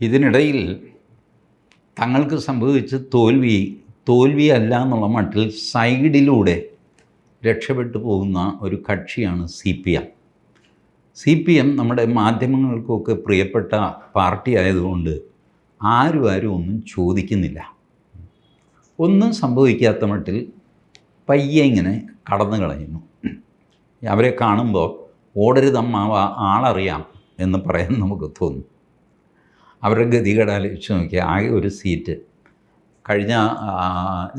ഇതിനിടയിൽ തങ്ങൾക്ക് സംഭവിച്ച തോൽവി തോൽവിയല്ല എന്നുള്ള മട്ടിൽ സൈഡിലൂടെ രക്ഷപ്പെട്ടു പോകുന്ന ഒരു കക്ഷിയാണ് C P M. C P M നമ്മുടെ മാധ്യമങ്ങൾക്കൊക്കെ പ്രിയപ്പെട്ട പാർട്ടി ആയതുകൊണ്ട് ആരും ആരും ഒന്നും ചോദിക്കുന്നില്ല. ഒന്നും സംഭവിക്കാത്ത മട്ടിൽ പയ്യെ ഇങ്ങനെ കടന്നു കളയുന്നു. അവരെ കാണുമ്പോൾ ഓടരുതമ്മാവ ആളറിയാം എന്ന് പറയാൻ നമുക്ക് തോന്നും. അവരുടെ ഗതികേട് ആലോചിച്ച് നോക്കിയാൽ ആകെ ഒരു സീറ്റ്. കഴിഞ്ഞ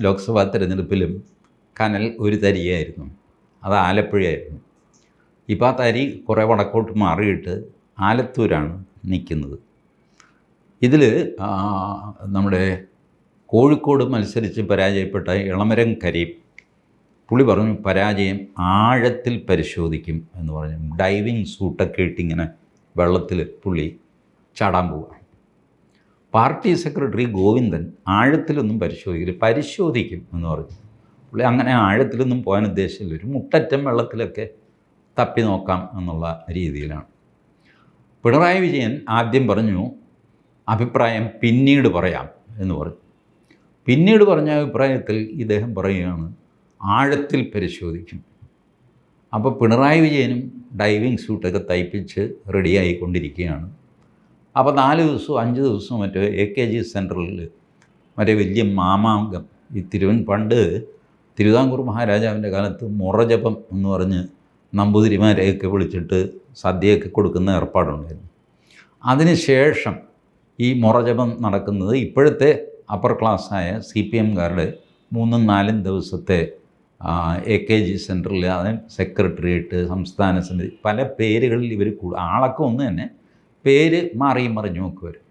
ലോക്സഭാ തിരഞ്ഞെടുപ്പിലും കനൽ ഒരു തരിയായിരുന്നു. അത് ആലപ്പുഴയായിരുന്നു. ഇപ്പോൾ ആ തരി കുറേ വടക്കോട്ട് മാറിയിട്ട് ആലത്തൂരാണ് നിൽക്കുന്നത്. ഇതിൽ നമ്മുടെ കോഴിക്കോട് മത്സരിച്ച് പരാജയപ്പെട്ട ഇളമരം കരീം പുള്ളി പറഞ്ഞു പരാജയം ആഴത്തിൽ പരിശോധിക്കും എന്ന് പറഞ്ഞു. ഡൈവിങ് സൂട്ടൊക്കെ ഇട്ടിങ്ങനെ വെള്ളത്തിൽ പുള്ളി ചാടാൻ പോവുക പാർട്ടി സെക്രട്ടറി ഗോവിന്ദൻ ആഴത്തിലൊന്നും പരിശോധിക്കില്ല പരിശോധിക്കും എന്ന് പറഞ്ഞു. പുള്ളി അങ്ങനെ ആഴത്തിലൊന്നും പോകാൻ ഉദ്ദേശമില്ല ഒരു മുട്ടറ്റം വെള്ളത്തിലൊക്കെ തപ്പി നോക്കാം എന്നുള്ള രീതിയിലാണ്. പിണറായി വിജയൻ ആദ്യം പറഞ്ഞു അഭിപ്രായം പിന്നീട് പറയാം എന്ന് പറഞ്ഞു. പിന്നീട് പറഞ്ഞ അഭിപ്രായത്തിൽ ഇദ്ദേഹം പറയുകയാണ് ആഴത്തിൽ പരിശോധിക്കും. അപ്പോൾ പിണറായി വിജയനും ഡൈവിങ് സ്യൂട്ടൊക്കെ തയ്പ്പിച്ച് റെഡിയായിക്കൊണ്ടിരിക്കുകയാണ്. അപ്പോൾ നാല് ദിവസവും അഞ്ച് ദിവസവും മറ്റേ എ കെ ജി സെന്ററിൽ മറ്റേ വലിയ മാമാങ്കം ഈ തിരുവൻ പണ്ട് തിരുവിതാംകൂർ മഹാരാജാവിന്റെ കാലത്ത് മുറജപം എന്ന് പറഞ്ഞ് നമ്പൂതിരിമാരെയൊക്കെ വിളിച്ചിട്ട് സദ്യയൊക്കെ കൊടുക്കുന്ന ഏർപ്പാടുണ്ടായിരുന്നു. അതിനുശേഷം ഈ മുറജപം നടക്കുന്നത് ഇപ്പോഴത്തെ അപ്പർ ക്ലാസ്സായ സി പി എംകാരുടെ മൂന്നും നാലും ദിവസത്തെ എ കെ ജി സെന്ററിൽ അതിന് സെക്രട്ടേറിയറ്റ് സംസ്ഥാന സമിതി പല പേരുകളിൽ ഇവർ കൂടു ആളൊക്കെ ഒന്ന് തന്നെ പേര് മാറിയും മറിഞ്ഞും ഒക്കെ വരും.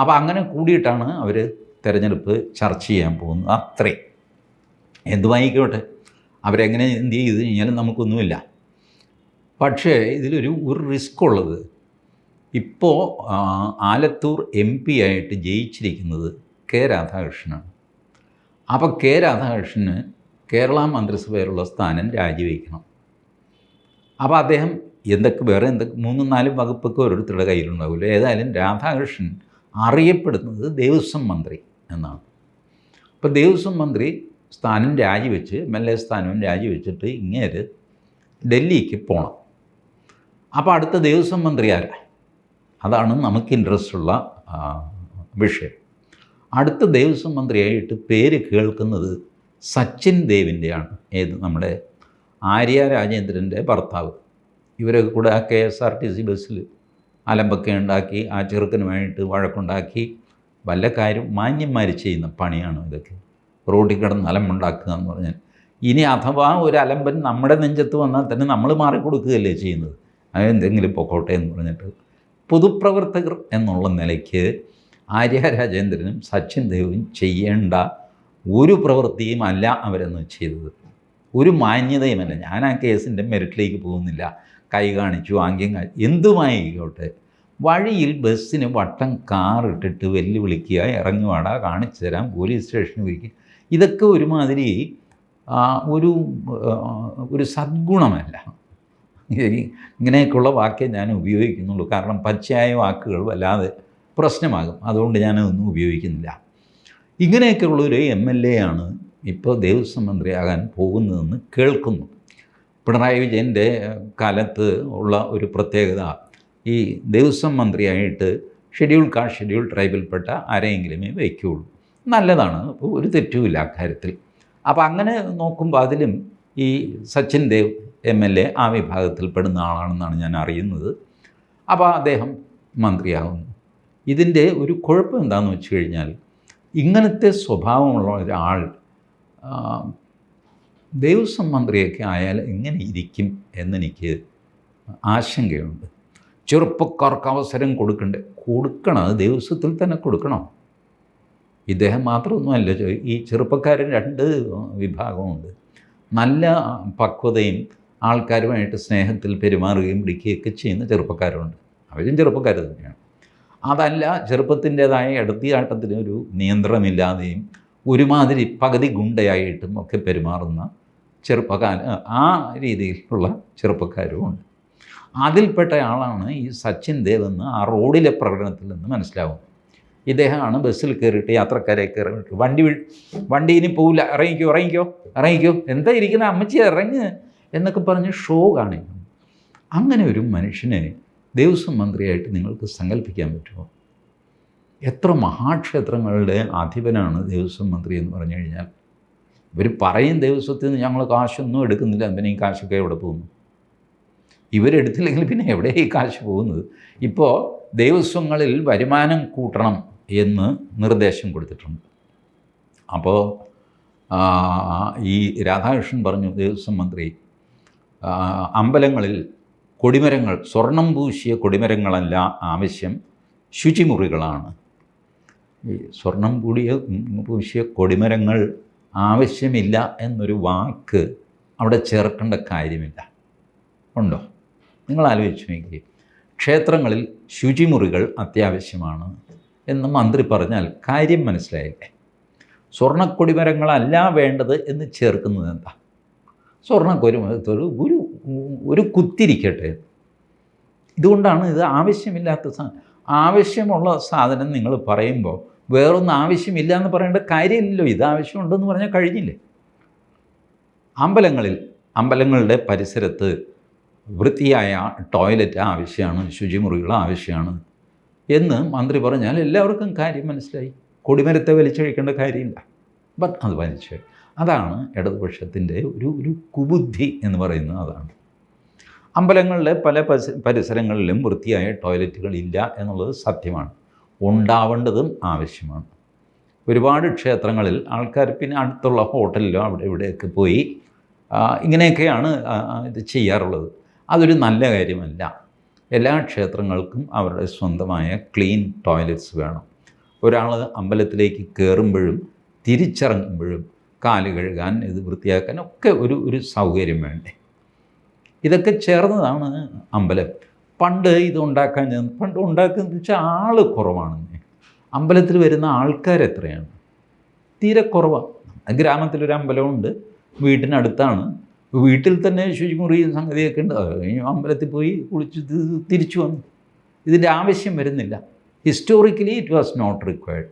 അപ്പോൾ അങ്ങനെ കൂടിയിട്ടാണ് അവർ തിരഞ്ഞെടുപ്പ് ചർച്ച ചെയ്യാൻ പോകുന്നത്. അത്രേ. എന്തുമായിക്കോട്ടെ അവരെങ്ങനെ എന്ത് ചെയ്ത് കഴിഞ്ഞാലും നമുക്കൊന്നുമില്ല. പക്ഷേ ഇതിലൊരു ഒരു റിസ്ക് ഉള്ളത്. ഇപ്പോൾ ആലത്തൂർ എം പി ആയിട്ട് ജയിച്ചിരിക്കുന്നത് കെ രാധാകൃഷ്ണനാണ്. അപ്പോൾ കെ രാധാകൃഷ്ണന് കേരള മന്ത്രിസഭയിലുള്ള സ്ഥാനം രാജിവെക്കണം. അപ്പോൾ അദ്ദേഹം എന്തൊക്കെ വേറെ എന്തൊക്കെ മൂന്നും നാലും വകുപ്പൊക്കെ ഓരോരുത്തരുടെ കയ്യിലുണ്ടാവില്ല? ഏതായാലും രാധാകൃഷ്ണൻ അറിയപ്പെടുന്നത് ദേവസ്വം മന്ത്രി എന്നാണ്. അപ്പോൾ ദേവസ്വം മന്ത്രി സ്ഥാനം രാജിവെച്ച് എം എൽ എ സ്ഥാനവും രാജിവെച്ചിട്ട് ഇങ്ങേര് ഡൽഹിക്ക് പോകണം അപ്പോൾ അടുത്ത ദേവസ്വം മന്ത്രി ആരാ? അതാണ് നമുക്ക് ഇൻട്രസ്റ്റ് ഉള്ള വിഷയം. അടുത്ത ദേവസ്വം മന്ത്രിയായിട്ട് പേര് കേൾക്കുന്നത് സച്ചിൻ ദേവിന്റെയാണ്. ഏത് നമ്മുടെ ആര്യ രാജേന്ദ്രന്റെ ഭർത്താവ്. ഇവരൊക്കെ കൂടെ ആ K S R T C ബസ്സിൽ അലമ്പൊക്കെ ഉണ്ടാക്കി ആ ചെറുക്കന് വേണ്ടിയിട്ട് വഴക്കുണ്ടാക്കി. വല്ല കാര്യം മാന്യന്മാർ ചെയ്യുന്ന പണിയാണ് ഇതൊക്കെ? റോഡിൽ കിടന്ന് അലമ്പുണ്ടാക്കുക എന്ന് പറഞ്ഞാൽ. ഇനി അഥവാ ഒരു അലമ്പൻ നമ്മുടെ നെഞ്ചത്ത് വന്നാൽ തന്നെ നമ്മൾ മാറിക്കൊടുക്കുകയല്ലേ ചെയ്യുന്നത്? അത് എന്തെങ്കിലും പൊക്കോട്ടെ എന്ന് പറഞ്ഞിട്ട്. പൊതുപ്രവർത്തകർ എന്നുള്ള നിലയ്ക്ക് ആര്യ രാജേന്ദ്രനും സച്ചിൻ ദേവും ചെയ്യേണ്ട ഒരു പ്രവൃത്തിയും അല്ല അവരെന്ന് ചെയ്തത്. ഒരു മാന്യതയുമല്ല. ഞാൻ ആ കേസിന്റെ മെറിറ്റിലേക്ക് പോകുന്നില്ല. കൈ കാണിച്ചു ആംഗ്യം കാണിച്ചു എന്തുമായിക്കോട്ടെ വഴിയിൽ ബസ്സിന് വട്ടം കാറിട്ടിട്ട് വെല്ലുവിളിക്കുക ഇറങ്ങുവാടാ കാണിച്ചു തരാം പോലീസ് സ്റ്റേഷനിൽ വിളിക്കുക ഇതൊക്കെ ഒരുമാതിരി ഒരു ഒരു സദ്ഗുണമല്ല. ഇങ്ങനെയൊക്കെയുള്ള വാക്കേ ഞാൻ ഉപയോഗിക്കുന്നുള്ളൂ. കാരണം പച്ചയായ വാക്കുകൾ വല്ലാതെ പ്രശ്നമാകും. അതുകൊണ്ട് ഞാനതൊന്നും ഉപയോഗിക്കുന്നില്ല. ഇങ്ങനെയൊക്കെയുള്ളൊരു എം എൽ എ ആണ് ഇപ്പോൾ ദേവസ്വം മന്ത്രിയാകാൻ പോകുന്നതെന്ന് കേൾക്കുന്നു. പിണറായി വിജയന്റെ കാലത്ത് ഉള്ള ഒരു പ്രത്യേകത ഈ ദേവസ്വം മന്ത്രിയായിട്ട് ഷെഡ്യൂൾ കാസ്റ്റ് ഷെഡ്യൂൾ ട്രൈബിൽപ്പെട്ട ആരെയെങ്കിലുമേ വയ്ക്കുകയുള്ളൂ നല്ലതാണ്. അപ്പോൾ ഒരു തെറ്റുമില്ല അക്കാര്യത്തിൽ അപ്പോൾ അങ്ങനെ നോക്കുമ്പോൾ അതിലും ഈ Sachin Dev M L A ആ വിഭാഗത്തിൽപ്പെടുന്ന ആളാണെന്നാണ് ഞാൻ അറിയുന്നത്. അപ്പോൾ അദ്ദേഹം മന്ത്രിയാകുന്നു ഇതിന്റെ ഒരു കുഴപ്പം എന്താണെന്ന് വെച്ച് കഴിഞ്ഞാൽ ഇങ്ങനത്തെ സ്വഭാവമുള്ള ഒരാൾ ദേവസ്വം മന്ത്രിയൊക്കെ ആയാൽ എങ്ങനെ ഇരിക്കും എന്നെനിക്ക് ആശങ്കയുണ്ട്. ചെറുപ്പക്കാർക്ക് അവസരം കൊടുക്കണ്ടേ? കൊടുക്കണം. അത് ദേവസ്വത്തിൽ തന്നെ കൊടുക്കണം. ഇദ്ദേഹം മാത്രമൊന്നുമല്ല ഈ ചെറുപ്പക്കാരൻ രണ്ട് വിഭാഗമുണ്ട്. നല്ല പക്വതയും ആൾക്കാരുമായിട്ട് സ്നേഹത്തിൽ പെരുമാറുകയും പിടിക്കുകയൊക്കെ ചെയ്യുന്ന ചെറുപ്പക്കാരുണ്ട്. അവരും ചെറുപ്പക്കാർ തന്നെയാണ്. അതല്ല ചെറുപ്പത്തിന്റേതായ എടുത്തിയാട്ടത്തിന് ഒരു നിയന്ത്രണമില്ലാതെയും ഒരുമാതിരി പകുതി ഗുണ്ടയായിട്ടും ഒക്കെ പെരുമാറുന്ന ചെറുപ്പക്കാർ ആ രീതിയിലുള്ള ചെറുപ്പക്കാരുമുണ്ട്. അതിൽപ്പെട്ട ആളാണ് ഈ സച്ചിൻ ദേവ് എന്ന് ആ റോഡിലെ പ്രകടനത്തിൽ നിന്ന് മനസ്സിലാവും. ഇദ്ദേഹമാണ് ബസ്സിൽ കയറിയിട്ട് യാത്രക്കാരെ കയറിയിട്ട് വണ്ടി വണ്ടി ഇനി പോവില്ല ഇറങ്ങിക്കോ ഇറങ്ങിക്കോ ഇറങ്ങിക്കോ എന്താ ഇരിക്കുന്ന അമ്മച്ചി ഇറങ്ങ് എന്നൊക്കെ പറഞ്ഞ് ഷോ കാണിക്കുന്നു. അങ്ങനെ ഒരു മനുഷ്യനെ ദേവസ്വം മന്ത്രിയായിട്ട് നിങ്ങൾക്ക് സങ്കല്പിക്കാൻ പറ്റുമോ? എത്ര മഹാക്ഷേത്രങ്ങളുടെ അധിപനാണ് ദേവസ്വം മന്ത്രി എന്ന് പറഞ്ഞു കഴിഞ്ഞാൽ? ഇവർ പറയും ദേവസ്വത്തിൽ നിന്ന് ഞങ്ങൾ കാശൊന്നും എടുക്കുന്നില്ല എന്തിനാ ഈ കാശൊക്കെ എവിടെ പോകുന്നു? ഇവരെടുത്തില്ലെങ്കിൽ പിന്നെ എവിടെ ഈ കാശ് പോകുന്നത്? ഇപ്പോൾ ദേവസ്വങ്ങളിൽ വരുമാനം കൂട്ടണം എന്ന് നിർദ്ദേശം കൊടുത്തിട്ടുണ്ട്. അപ്പോൾ ഈ രാധാകൃഷ്ണൻ പറഞ്ഞു ദേവസ്വം മന്ത്രി അമ്പലങ്ങളിൽ കൊടിമരങ്ങൾ സ്വർണം പൂശിയ കൊടിമരങ്ങളല്ല ആവശ്യം ശുചിമുറികളാണ്. ഈ സ്വർണം കൂടിയ പൂശിയ കൊടിമരങ്ങൾ ആവശ്യമില്ല എന്നൊരു വാക്ക് അവിടെ ചേർക്കേണ്ട കാര്യമില്ല. ഉണ്ടോ? നിങ്ങൾ ആലോചിച്ചു നോക്കി ക്ഷേത്രങ്ങളിൽ ശുചിമുറികൾ അത്യാവശ്യമാണ് എന്ന് മന്ത്രി പറഞ്ഞാൽ കാര്യം മനസ്സിലായില്ലേ? സ്വർണക്കൊടിമരങ്ങളല്ല വേണ്ടത് എന്ന് ചേർക്കുന്നത് എന്താ? സ്വർണക്കൊരുമരത്തൊരു ഒരു ഒരു കുത്തിരിക്കട്ടെ. ഇതുകൊണ്ടാണ് ഇത് ആവശ്യമില്ലാത്ത സാ ആവശ്യമുള്ള സാധനം നിങ്ങൾ പറയുമ്പോൾ വേറൊന്നും ആവശ്യമില്ല എന്ന് പറയേണ്ട കാര്യമില്ലല്ലോ. ഇത് ആവശ്യമുണ്ടെന്ന് പറഞ്ഞാൽ കഴിഞ്ഞില്ലേ? അമ്പലങ്ങളിൽ അമ്പലങ്ങളുടെ പരിസരത്ത് വൃത്തിയായ ടോയ്ലറ്റ് ആവശ്യമാണ് ശുചിമുറികൾ ആവശ്യമാണ് എന്ന് മന്ത്രി പറഞ്ഞാൽ എല്ലാവർക്കും കാര്യം മനസ്സിലായി. കൊടിമരത്തെ വലിച്ചഴിക്കേണ്ട കാര്യമില്ല. ബട്ട് അത് വലിച്ചു. അതാണ് ഇടതുപക്ഷത്തിന്റെ ഒരു ഒരു കുബുദ്ധി എന്ന് പറയുന്നത് അതാണ്. അമ്പലങ്ങളിലെ പല പരി- പരിസരങ്ങളിലും വൃത്തിയായ ടോയ്ലറ്റുകൾ ഇല്ല എന്നുള്ളത് സത്യമാണ്. ഉണ്ടാവേണ്ടതും ആവശ്യമാണ്. ഒരുപാട് ക്ഷേത്രങ്ങളിൽ ആൾക്കാർ പിന്നെ അടുത്തുള്ള ഹോട്ടലിലോ അവിടെ ഇവിടെയൊക്കെ പോയി ഇങ്ങനെയൊക്കെയാണ് ഇത് ചെയ്യാറുള്ളത്. അതൊരു നല്ല കാര്യമല്ല. എല്ലാ ക്ഷേത്രങ്ങൾക്കും അവരുടെ സ്വന്തമായ ക്ലീൻ ടോയ്ലറ്റ്സ് വേണം. ഒരാൾ അമ്പലത്തിലേക്ക് കയറുമ്പോഴും തിരിച്ചിറങ്ങുമ്പോഴും കാൽ കഴുകാൻ ഇത് വൃത്തിയാക്കാൻ ഒക്കെ ഒരു ഒരു സൗകര്യം വേണ്ടേ. ഇതൊക്കെ ചേർന്നതാണ് അമ്പലം. പണ്ട് ഇത് ഉണ്ടാക്കാൻ ചെന്ന് പണ്ട് ഉണ്ടാക്കുന്നത് വെച്ചാൽ ആൾ കുറവാണ് അമ്പലത്തിൽ വരുന്ന ആൾക്കാർ എത്രയാണ്? തീരെ കുറവാണ് ഗ്രാമത്തിലൊരു അമ്പലമുണ്ട് വീട്ടിനടുത്താണ്. വീട്ടിൽ തന്നെ ശുചിമുറിയും സംഗതിയൊക്കെ ഉണ്ട്. അമ്പലത്തിൽ പോയി കുളിച്ച് തിരിച്ചു വന്നു. ഇതിന്റെ ആവശ്യം വരുന്നില്ല. Historically it was not required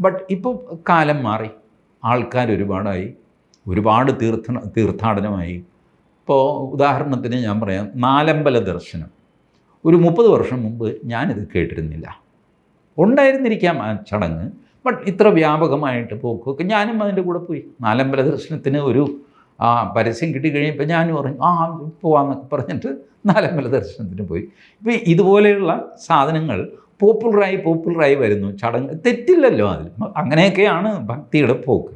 but ഇപ്പോൾ കാലം മാറി. ആൾക്കാർ ഒരുപാടായി. ഒരുപാട് തീർത്ഥ തീർത്ഥാടനമായി. ഇപ്പോൾ ഉദാഹരണത്തിന് ഞാൻ പറയാം നാലമ്പല ദർശനം. ഒരു മുപ്പത് വർഷം മുമ്പ് ഞാനിത് കേട്ടിരുന്നില്ല. ഉണ്ടായിരുന്നിരിക്കാം ആ ചടങ്ങ് ബട്ട് ഇത്ര വ്യാപകമായിട്ട് പോക്കൊക്കെ ഞാനും അതിന്റെ കൂടെ പോയി. നാലമ്പല ദർശനത്തിന് ഒരു ആ പരസ്യം കിട്ടിക്കഴിഞ്ഞപ്പോൾ ഞാനും പറഞ്ഞു ആ പോവാന്നൊക്കെ പറഞ്ഞിട്ട് നാലമ്പല ദർശനത്തിന് പോയി. ഇപ്പോൾ ഇതുപോലെയുള്ള സാധനങ്ങൾ പോപ്പുലറായി പോപ്പുലറായി വരുന്നു. ചടങ്ങ് തെറ്റില്ലല്ലോ അതിൽ. അങ്ങനെയൊക്കെയാണ് ഭക്തിയുടെ പോക്ക്.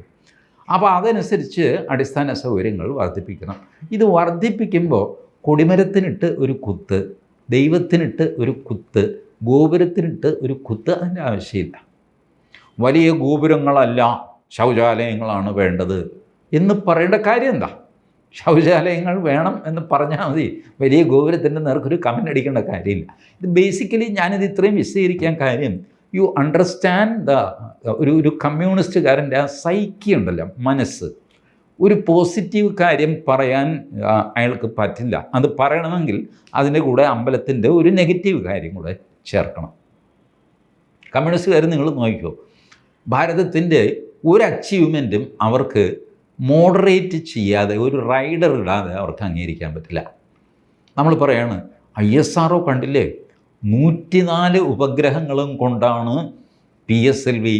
അപ്പോൾ അതനുസരിച്ച് അടിസ്ഥാന സൗകര്യങ്ങൾ വർദ്ധിപ്പിക്കണം. ഇത് വർദ്ധിപ്പിക്കുമ്പോൾ കൊടിമരത്തിനിട്ട് ഒരു കുത്ത് ദൈവത്തിനിട്ട് ഒരു കുത്ത് ഗോപുരത്തിനിട്ട് ഒരു കുത്ത് അതിന്റെ ആവശ്യമില്ല. വലിയ ഗോപുരങ്ങളല്ല ശൗചാലയങ്ങളാണ് വേണ്ടത് എന്ന് പറയേണ്ട കാര്യം എന്താ? ശൗചാലയങ്ങൾ വേണം എന്ന് പറഞ്ഞാൽ മതി. വലിയ ഗോപുരത്തിന്റെ നേർക്കൊരു കമന്റ് അടിക്കേണ്ട കാര്യമില്ല. ഇത് ബേസിക്കലി ഞാനിത് ഇത്രയും വിശദീകരിക്കാൻ കാര്യം യു അണ്ടർസ്റ്റാൻഡ് ദ ഒരു ഒരു കമ്മ്യൂണിസ്റ്റുകാരന്റെ ആ സൈക്കി ഉണ്ടല്ലോ മനസ്സ്. ഒരു പോസിറ്റീവ് കാര്യം പറയാൻ അയാൾക്ക് പറ്റില്ല. അത് പറയണമെങ്കിൽ അതിന്റെ കൂടെ അമ്പലത്തിന്റെ ഒരു നെഗറ്റീവ് കാര്യം കൂടെ ചേർക്കണം. കമ്മ്യൂണിസ്റ്റുകാർ നിങ്ങൾ നോക്കിക്കോ. ഭാരതത്തിന്റെ ഒരു അച്ചീവ്മെന്റും അവർക്ക് മോഡറേറ്റ് ചെയ്യാതെ ഒരു റൈഡർ ഇടാതെ അവർക്ക് അംഗീകരിക്കാൻ പറ്റില്ല. നമ്മൾ പറയാണ് ഐ എസ് ആർ കണ്ടില്ലേ? നൂറ്റിനാല് ഉപഗ്രഹങ്ങളും കൊണ്ടാണ് പി എസ് എൽ വി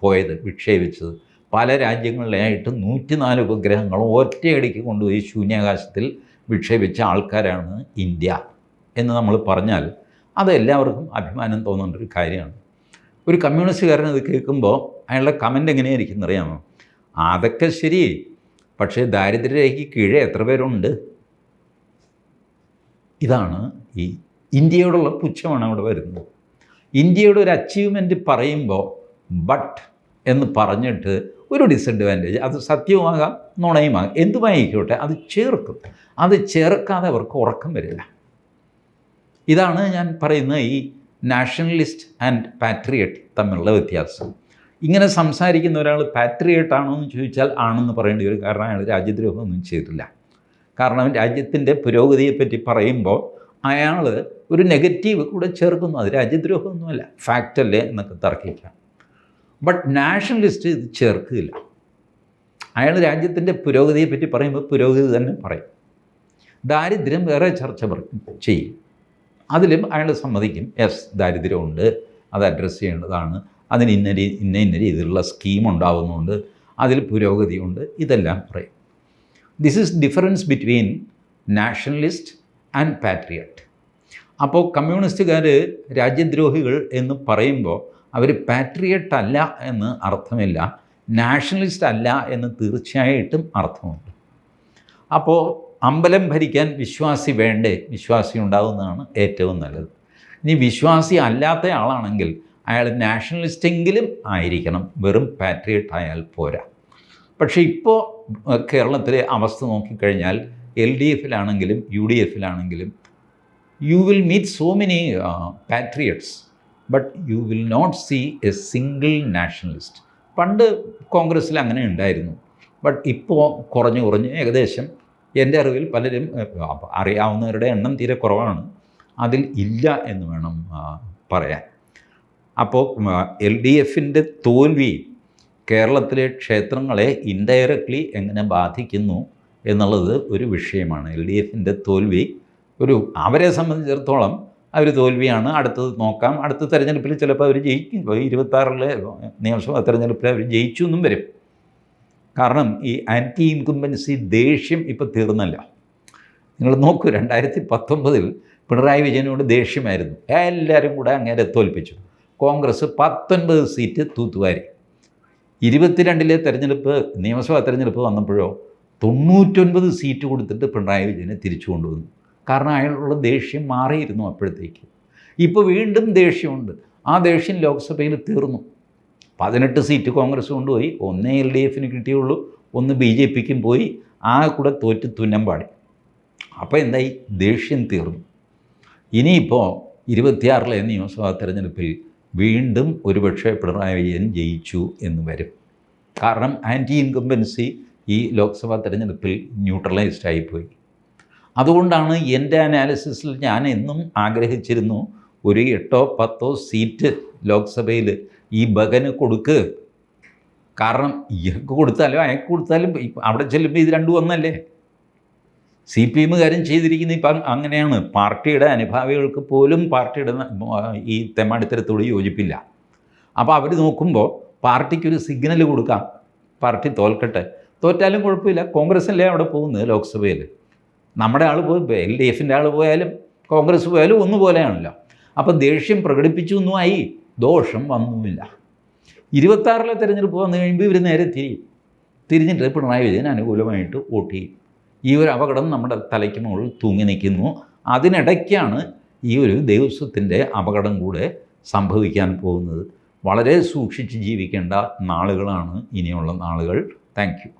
പോയത് വിക്ഷേപിച്ചത്. പല രാജ്യങ്ങളിലായിട്ട് നൂറ്റിനാല് ഉപഗ്രഹങ്ങളും ഒറ്റയടിക്ക് കൊണ്ടുപോയി ശൂന്യാകാശത്തിൽ വിക്ഷേപിച്ച ആൾക്കാരാണ് ഇന്ത്യ എന്ന് നമ്മൾ പറഞ്ഞാൽ അത് എല്ലാവർക്കും അഭിമാനം തോന്നേണ്ട ഒരു കാര്യമാണ്. ഒരു കമ്മ്യൂണിസ്റ്റുകാരൻ അത് കേൾക്കുമ്പോൾ അയാളുടെ കമന്റ് എങ്ങനെയായിരിക്കും അറിയാമോ? അതൊക്കെ ശരി പക്ഷേ ദാരിദ്ര്യരേഖയ്ക്ക് കീഴേ എത്ര പേരുണ്ട്? ഇതാണ് ഈ ഇന്ത്യയോടുള്ള പുച്ഛമാണ് അവിടെ വരുന്നത്. ഇന്ത്യയുടെ ഒരു അച്ചീവ്മെന്റ് പറയുമ്പോൾ ബട്ട് എന്ന് പറഞ്ഞിട്ട് ഒരു ഡിസഡ്വാന്റേജ് അത് സത്യവുമാകാം നുണയുമാകാം. എന്തുമായിക്കോട്ടെ അത് ചേർക്കും. അത് ചേർക്കാതെ അവർക്ക് ഉറക്കം വരില്ല. ഇതാണ് ഞാൻ പറയുന്ന ഈ നാഷണലിസ്റ്റ് ആൻഡ് പാട്രിയറ്റ് തമ്മിലുള്ള വ്യത്യാസം. ഇങ്ങനെ സംസാരിക്കുന്ന ഒരാൾ പാട്രിയറ്റ് ആണോ എന്ന് ചോദിച്ചാൽ ആണെന്ന് പറയേണ്ടി വരും. കാരണം അയാൾ രാജ്യദ്രോഹമൊന്നും ചെയ്തിട്ടില്ല കാരണം രാജ്യത്തിന്റെ പുരോഗതിയെപ്പറ്റി പറയുമ്പോൾ അയാൾ ഒരു നെഗറ്റീവ് കൂടെ ചേർക്കുന്നു. അത് രാജ്യദ്രോഹമൊന്നുമല്ല. ഫാക്റ്റല്ലേ എന്നൊക്കെ തർക്കിക്കാം. ബട്ട് നാഷണലിസ്റ്റ് ഇത് ചേർക്കില്ല അയാൾ രാജ്യത്തിന്റെ പുരോഗതിയെ പറ്റി പറയുമ്പോൾ പുരോഗതി തന്നെ പറയും. ദാരിദ്ര്യം വേറെ ചർച്ച ചെയ്യും. അതിലും അയാൾ സമ്മതിക്കും. യെസ് ദാരിദ്ര്യമുണ്ട്. അത് അഡ്രസ്സ് ചെയ്യേണ്ടതാണ്. അതിന് ഇന്ന രീതി ഇന്ന ഇന്ന രീതിയിലുള്ള സ്കീം ഉണ്ടാകുന്നുണ്ട് അതിൽ പുരോഗതിയുണ്ട്. ഇതെല്ലാം പറയും. This is difference between nationalist and patriot അപ്പോൾ കമ്മ്യൂണിസ്റ്റുകാർ രാജ്യദ്രോഹികൾ എന്ന് പറയുമ്പോൾ അവർ പാട്രിയറ്റ് അല്ല എന്ന് അർത്ഥമില്ല നാഷണലിസ്റ്റ് അല്ല എന്ന് തീർച്ചയായിട്ടും അർത്ഥമുണ്ട്. അപ്പോൾ അമ്പലം ഭരിക്കാൻ വിശ്വാസി വേണ്ടേ? വിശ്വാസി ഉണ്ടാകുന്നതാണ് ഏറ്റവും നല്ലത്. ഇനി വിശ്വാസി അല്ലാത്ത ആളാണെങ്കിൽ അയാൾ നാഷണലിസ്റ്റെങ്കിലും ആയിരിക്കണം വെറും പാട്രിയറ്റ് ആയാൽ പോരാ. പക്ഷേ ഇപ്പോൾ കേരളത്തിലെ അവസ്ഥ നോക്കിക്കഴിഞ്ഞാൽ എൽ ഡി എഫിലാണെങ്കിലും U D എഫിലാണെങ്കിലും you will meet so many patriots but you will not see a single nationalist പണ്ട് കോൺഗ്രസ്സിൽ അങ്ങനെ ഉണ്ടായിരുന്നു. ബട്ട് ഇപ്പോൾ കുറഞ്ഞു കുറഞ്ഞ് ഏകദേശം എന്റെ അറിവിൽ പലരും അറിയാവുന്നവരുടെ എണ്ണം തീരെ കുറവാണ്. അതിൽ ഇല്ല എന്ന് വേണം പറയാൻ. അപ്പോൾ എൽ ഡി എഫിന്റെ തോൽവി കേരളത്തിലെ ക്ഷേത്രങ്ങളെ ഇൻഡയറക്ട്ലി എങ്ങനെ ബാധിക്കുന്നു എന്നുള്ളത് ഒരു വിഷയമാണ്. എൽ ഡി എഫിന്റെ തോൽവി ഒരു അവരെ സംബന്ധിച്ചിടത്തോളം അവർ തോൽവിയാണ്. അടുത്തത് നോക്കാം. അടുത്ത തെരഞ്ഞെടുപ്പിൽ ചിലപ്പോൾ അവർ ജയിക്കും. ഇപ്പോൾ ഇരുപത്താറിലെ നിയമസഭാ തെരഞ്ഞെടുപ്പിൽ അവർ ജയിച്ചു എന്നും വരും. കാരണം ഈ ആന്റി ഇൻകുംബൻസി ദേഷ്യം ഇപ്പോൾ തീർന്നല്ല. നിങ്ങൾ നോക്കൂ രണ്ടായിരത്തി പത്തൊമ്പതിൽ പിണറായി വിജയനോട് ദേഷ്യമായിരുന്നു. എല്ലാവരും കൂടെ അങ്ങേരെ തോൽപ്പിച്ചു. കോൺഗ്രസ് പത്തൊൻപത് സീറ്റ് തൂത്തുവാരി. ഇരുപത്തിരണ്ടിലെ തെരഞ്ഞെടുപ്പ് നിയമസഭാ തെരഞ്ഞെടുപ്പ് വന്നപ്പോഴോ തൊണ്ണൂറ്റൊൻപത് സീറ്റ് കൊടുത്തിട്ട് പിണറായി വിജയനെ തിരിച്ചു കൊണ്ടുവന്നു. കാരണം അയാളുള്ള ദേഷ്യം മാറിയിരുന്നു അപ്പോഴത്തേക്ക്. ഇപ്പോൾ വീണ്ടും ദേഷ്യമുണ്ട്. ആ ദേഷ്യം ലോക്സഭയിൽ തീർന്നു. പതിനെട്ട് സീറ്റ് കോൺഗ്രസ് കൊണ്ടുപോയി. ഒന്നേ എൽ ഡി എഫിന് കിട്ടിയുള്ളൂ. ഒന്ന് ബി ജെ പിക്കും പോയി. ആ കൂടെ തോറ്റ് തുന്നം പാടി. അപ്പോൾ എന്തായി? ദേഷ്യം തീർന്നു. ഇനിയിപ്പോൾ ഇരുപത്തിയാറിലെ നിയമസഭാ തെരഞ്ഞെടുപ്പിൽ വീണ്ടും ഒരുപക്ഷെ പിണറായി വിജയൻ ജയിച്ചു എന്ന് വരും. കാരണം ആന്റി ഇൻകംബൻസി ഈ ലോക്സഭാ തെരഞ്ഞെടുപ്പിൽ ന്യൂട്രലൈസ്ഡ് ആയിപ്പോയി. അതുകൊണ്ടാണ് എന്റെ അനാലിസിസിൽ ഞാൻ എന്നും ആഗ്രഹിച്ചിരുന്നു ഒരു എട്ടോ പത്തോ സീറ്റ് ലോക്സഭയിൽ ഈ ബഗന് കൊടുക്ക്. കാരണം ഇയാൾക്ക് കൊടുത്താലും അയാൾക്ക് കൊടുത്താലും അവിടെ ചെല്ലുമ്പോൾ ഇത് രണ്ടു ഒന്നല്ലേ? സി പി എമ്മുകാരും ചെയ്തിരിക്കുന്ന ഇപ്പം അങ്ങനെയാണ്. പാർട്ടിയുടെ അനുഭാവികൾക്ക് പോലും പാർട്ടിയുടെ ഈ തെമ്മാടിത്തരത്തോട് യോജിപ്പില്ല. അപ്പോൾ അവർ നോക്കുമ്പോൾ പാർട്ടിക്കൊരു സിഗ്നൽ കൊടുക്കാം. പാർട്ടി തോൽക്കട്ടെ. തോറ്റാലും കുഴപ്പമില്ല. കോൺഗ്രസ് അല്ലേ അവിടെ പോകുന്നത് ലോക്സഭയിൽ? നമ്മുടെ ആൾ പോയി എൽ ഡി എഫിന്റെ ആൾ പോയാലും കോൺഗ്രസ് പോയാലും ഒന്നുപോലെയാണല്ലോ അപ്പോൾ ദേഷ്യം പ്രകടിപ്പിച്ചു ഒന്നുമായി ദോഷം വന്നുമില്ല. ഇരുപത്താറിലെ തിരഞ്ഞെടുപ്പ് വന്നു കഴിയുമ്പോൾ ഇവർ നേരെ തിരിയും. തിരിഞ്ഞിട്ട് പിണറായി വിജയൻ അനുകൂലമായിട്ട് വോട്ട് ചെയ്യും. ഈ ഒരു അപകടം നമ്മുടെ തലയ്ക്ക് മുകളിൽ തൂങ്ങി നിൽക്കുന്നു. അതിനിടയ്ക്കാണ് ഈ ഒരു ദേവസ്വത്തിന്റെ അപകടം കൂടെ സംഭവിക്കാൻ പോകുന്നത്. വളരെ സൂക്ഷിച്ച് ജീവിക്കേണ്ട നാളുകളാണ് ഇനിയുള്ള നാളുകൾ. താങ്ക്